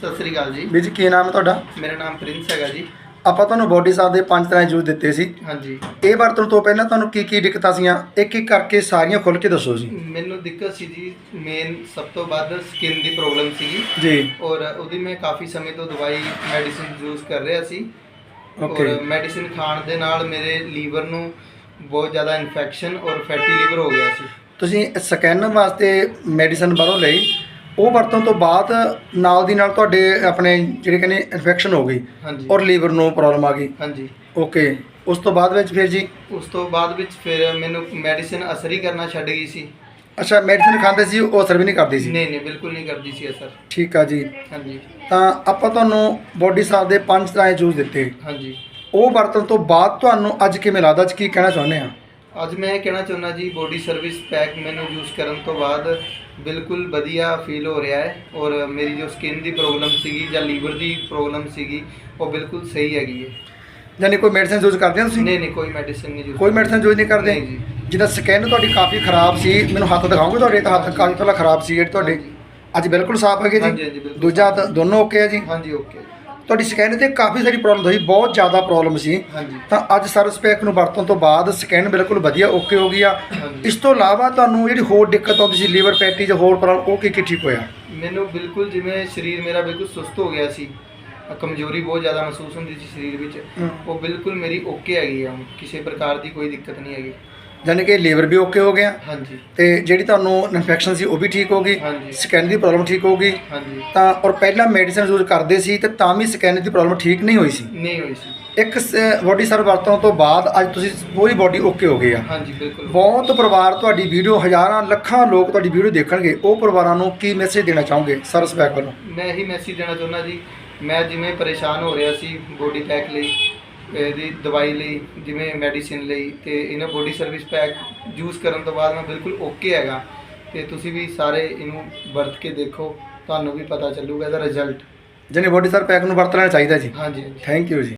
ਸਤਿ ਸ੍ਰੀ ਅਕਾਲ ਜੀ। ਵੀਰ ਜੀ ਕੀ ਨਾਮ ਹੈ ਤੁਹਾਡਾ? ਮੇਰਾ ਨਾਮ ਪ੍ਰਿੰਸ ਹੈਗਾ ਜੀ। ਆਪਾਂ ਤੁਹਾਨੂੰ ਬੋਡੀ ਸਾਹਿਬ ਦੇ ਪੰਜ ਤਰ੍ਹਾਂ ਦੇ ਜੂਸ ਦਿੱਤੇ ਸੀ। ਹਾਂਜੀ। ਇਹ ਵਰਤਣ ਤੋਂ ਪਹਿਲਾਂ ਤੁਹਾਨੂੰ ਕੀ ਕੀ ਦਿੱਕਤਾਂ ਸੀਆਂ? ਇੱਕ ਇੱਕ ਕਰਕੇ ਸਾਰੀਆਂ ਖੁੱਲ ਕੇ ਦੱਸੋ ਜੀ। ਮੈਨੂੰ ਦਿੱਕਤ ਸੀ ਜੀ ਮੇਨ ਸਭ ਤੋਂ ਵੱਧ ਸਕਿਨ ਦੀ ਪ੍ਰੋਬਲਮ ਸੀਗੀ। ਜੀ। ਔਰ ਉਹਦੀ ਮੈਂ ਕਾਫੀ ਸਮੇਂ ਤੋਂ ਦਵਾਈ ਮੈਡੀਸਿਨ ਯੂਜ਼ ਕਰ ਰਿਹਾ ਸੀ। ਓਕੇ ਔਰ ਮੈਡੀਸਿਨ ਖਾਣ ਦੇ ਨਾਲ ਮੇਰੇ ਲੀਵਰ ਨੂੰ ਬਹੁਤ ਜ਼ਿਆਦਾ ਇਨਫੈਕਸ਼ਨ ਔਰ ਫੈਟੀ ਲੀਵਰ ਹੋ ਗਿਆ ਸੀ। ਤੁਸੀਂ ਸਕੈਨ ਵਾਸਤੇ ਮੈਡੀਸਨ ਬਾਹਰੋਂ ਲਈ। ਉਹ ਵਰਤਣ ਤੋਂ ਬਾਅਦ ਨਾਲ ਦੀ ਨਾਲ ਤੁਹਾਡੇ ਆਪਣੇ ਜਿਹੜੇ ਕਹਿੰਦੇ ਇਨਫੈਕਸ਼ਨ ਹੋ ਗਈ ਹਾਂਜੀ। ਔਰ ਲੀਵਰ ਨੂੰ ਪ੍ਰੋਬਲਮ ਆ ਗਈ। ਹਾਂਜੀ। ਓਕੇ ਉਸ ਤੋਂ ਬਾਅਦ ਵਿੱਚ ਫਿਰ ਜੀ? ਉਸ ਤੋਂ ਬਾਅਦ ਵਿੱਚ ਫਿਰ ਮੈਨੂੰ ਮੈਡੀਸਿਨ ਅਸਰ ਹੀ ਕਰਨਾ ਛੱਡ ਗਈ ਸੀ। ਅੱਛਾ ਮੈਡੀਸਨ ਖਾਂਦੇ ਸੀ ਉਹ ਅਸਰ ਵੀ ਨਹੀਂ ਕਰਦੀ ਸੀ? ਨਹੀਂ ਨਹੀਂ ਬਿਲਕੁਲ ਨਹੀਂ ਕਰਦੀ ਸੀ ਅਸਰ। ਠੀਕ ਆ ਜੀ। ਹਾਂਜੀ। ਤਾਂ ਆਪਾਂ ਤੁਹਾਨੂੰ ਬੋਡੀ ਸਾਹਿਬ ਦੇ ਪੰਜ ਤਰ੍ਹਾਂ ਦੇ ਜੂਸ ਦਿੱਤੇ। ਹਾਂਜੀ। ਉਹ ਵਰਤਣ ਤੋਂ ਬਾਅਦ ਤੁਹਾਨੂੰ ਅੱਜ ਕਿਵੇਂ ਲੱਗਦਾ? ਜੀ ਕੀ ਕਹਿਣਾ ਚਾਹੁੰਦੇ ਆ? ਅੱਜ ਮੈਂ ਇਹ ਕਹਿਣਾ ਚਾਹੁੰਦਾ ਜੀ ਬੋਡੀ ਸਰਵਿਸ ਪੈਕ ਮੈਨੂੰ ਯੂਜ਼ ਕਰਨ ਤੋਂ ਬਾਅਦ ਬਿਲਕੁਲ ਵਧੀਆ ਫੀਲ ਹੋ ਰਿਹਾ ਹੈ ਔਰ ਮੇਰੀ ਜੋ ਸਕਿਨ ਦੀ ਪ੍ਰੋਬਲਮ ਸੀਗੀ ਜਾਂ ਲੀਵਰ ਦੀ ਪ੍ਰੋਬਲਮ ਸੀਗੀ ਉਹ ਬਿਲਕੁਲ ਸਹੀ ਹੈਗੀ ਹੈ। ਯਾਨੀ ਕੋਈ ਮੈਡੀਸਨ ਯੂਜ਼ ਕਰਦੇ ਹੋ ਤੁਸੀਂ? ਨਹੀਂ ਨਹੀਂ ਕੋਈ ਮੈਡੀਸਿਨ ਨਹੀਂ ਯੂਜ਼ ਕੋਈ ਮੈਡੀਸਨ ਯੂਜ਼ ਨਹੀਂ ਕਰਦੇ? ਨਹੀਂ ਜੀ। ਜਿਹਦਾ ਸਕਿਨ ਤੁਹਾਡੀ ਕਾਫੀ ਖਰਾਬ ਸੀ ਮੈਨੂੰ ਹੱਥ ਦਿਖਾਓਗੇ ਤੁਹਾਡੇ ਤਾਂ ਹੱਥ ਕਾਫੀ ਪਹਿਲਾਂ ਖਰਾਬ ਸੀ ਜਿਹੜੇ ਤੁਹਾਡੇ। ਅੱਜ ਬਿਲਕੁਲ ਸਾਫ਼ ਹੈਗੇ ਹਾਂਜੀ, ਜੀ? ਹਾਂਜੀ, ਬਿਲਕੁਲ ਦੂਜਾ ਤਾਂ ਦੋਨੋਂ ਓਕੇ ਆ ਜੀ? ਹਾਂਜੀ ਓਕੇ ਤੁਹਾਡੀ ਸਕਿਨ ਤੇ ਕਾਫੀ ਸਾਰੀ ਪ੍ਰੋਬਲਮ ਹੋਈ ਬਹੁਤ ਜ਼ਿਆਦਾ ਪ੍ਰੋਬਲਮ ਸੀ। ਤਾਂ ਅੱਜ ਸਰਵਿਸ ਪੈਕ ਨੂੰ ਵਰਤਣ ਤੋਂ ਬਾਅਦ ਸਕਿਨ ਬਿਲਕੁਲ ਵਧੀਆ ਓਕੇ ਹੋ ਗਈ ਆ। ਇਸ ਤੋਂ ਇਲਾਵਾ ਤੁਹਾਨੂੰ ਜਿਹੜੀ ਹੋਰ ਦਿੱਕਤ ਆਉਂਦੀ ਸੀ ਲੀਵਰ ਪੈਟੀ ਜਾਂ ਹੋਰ ਪ੍ਰੋਬਲਮ ਉਹ ਕੀ ਕੀ ਠੀਕ ਹੋਇਆ? ਮੈਨੂੰ ਬਿਲਕੁਲ ਜਿਵੇਂ ਸਰੀਰ ਮੇਰਾ ਬਿਲਕੁਲ ਸੁਸਤ ਹੋ ਗਿਆ ਸੀ ਕਮਜ਼ੋਰੀ ਬਹੁਤ ਜ਼ਿਆਦਾ ਮਹਿਸੂਸ ਹੁੰਦੀ ਸੀ ਸਰੀਰ ਵਿੱਚ। ਉਹ ਬਿਲਕੁਲ ਮੇਰੀ ਓਕੇ ਹੈਗੀ ਆ ਕਿਸੇ ਪ੍ਰਕਾਰ ਦੀ ਕੋਈ ਦਿੱਕਤ ਨਹੀਂ ਹੈਗੀ। ਯਾਨੀ ਕਿ ਲੀਵਰ ਵੀ ਓਕੇ ਹੋ ਗਿਆ। ਹਾਂਜੀ। ਤੇ ਜਿਹੜੀ ਤੁਹਾਨੂੰ ਇਨਫੈਕਸ਼ਨ ਸੀ ਉਹ ਵੀ ਠੀਕ ਹੋ ਗਈ। ਹਾਂਜੀ। ਸਕਿਨ ਦੀ ਪ੍ਰੋਬਲਮ ਠੀਕ ਹੋ ਗਈ। ਹਾਂਜੀ। ਤਾਂ ਔਰ ਪਹਿਲਾਂ ਮੈਡੀਸਿਨ ਯੂਜ਼ ਕਰਦੇ ਸੀ ਤੇ ਤਾਂ ਵੀ ਸਕਿਨ ਦੀ ਪ੍ਰੋਬਲਮ ਠੀਕ ਨਹੀਂ ਹੋਈ ਸੀ। ਨਹੀਂ ਹੋਈ ਸੀ। ਇੱਕ ਬੋਡੀ ਸਰ ਵਰਤਣ ਤੋਂ ਬਾਅਦ ਅੱਜ ਤੁਸੀਂ ਪੂਰੀ ਬੋਡੀ ਓਕੇ ਹੋ ਗਈ ਆ। ਹਾਂਜੀ ਬਿਲਕੁਲ। ਬਹੁਤ ਪਰਿਵਾਰ ਤੁਹਾਡੀ ਵੀਡੀਓ ਹਜ਼ਾਰਾਂ ਲੱਖਾਂ ਲੋਕ ਤੁਹਾਡੀ ਵੀਡੀਓ ਦੇਖਣਗੇ। ਉਹ ਪਰਿਵਾਰਾਂ ਨੂੰ ਕੀ ਮੈਸੇਜ ਦੇਣਾ ਚਾਹੋਗੇ ਸਰਵਿਸ ਪੈਕ ਵੱਲੋਂ? ਮੈਂ ਇਹੀ ਮੈਸੇਜ ਦੇਣਾ ਚਾਹੁੰਦਾ ਜੀ। ਮੈਂ ਜਿਵੇਂ ਪਰੇਸ਼ਾਨ ਹੋ ਰਿਹਾ ਸੀ ਬੋਡੀ ਪੈਕ ਲਈ ਇਹਦੀ ਦਵਾਈ ਲਈ ਜਿਵੇਂ ਮੈਡੀਸਿਨ ਲਈ ਤੇ ਇਹਨਾਂ ਬੋਡੀ ਸਰਵਿਸ ਪੈਕ ਯੂਜ਼ ਕਰਨ ਤੋਂ ਬਾਅਦ ਮੈਂ ਬਿਲਕੁਲ ਓਕੇ ਹੈਗਾ। ਤੇ ਤੁਸੀਂ ਵੀ ਸਾਰੇ ਇਹਨੂੰ ਵਰਤ ਕੇ ਦੇਖੋ ਤੁਹਾਨੂੰ ਵੀ ਪਤਾ ਚੱਲੂਗਾ ਇਹਦਾ ਰਿਜ਼ਲਟ ਜਿਹਨੇ ਬੋਡੀ ਸਰ ਪੈਕ ਨੂੰ ਵਰਤਣਾ ਚਾਹੀਦਾ ਜੀ। ਹਾਂਜੀ ਹਾਂਜੀ। ਥੈਂਕ ਯੂ ਜੀ।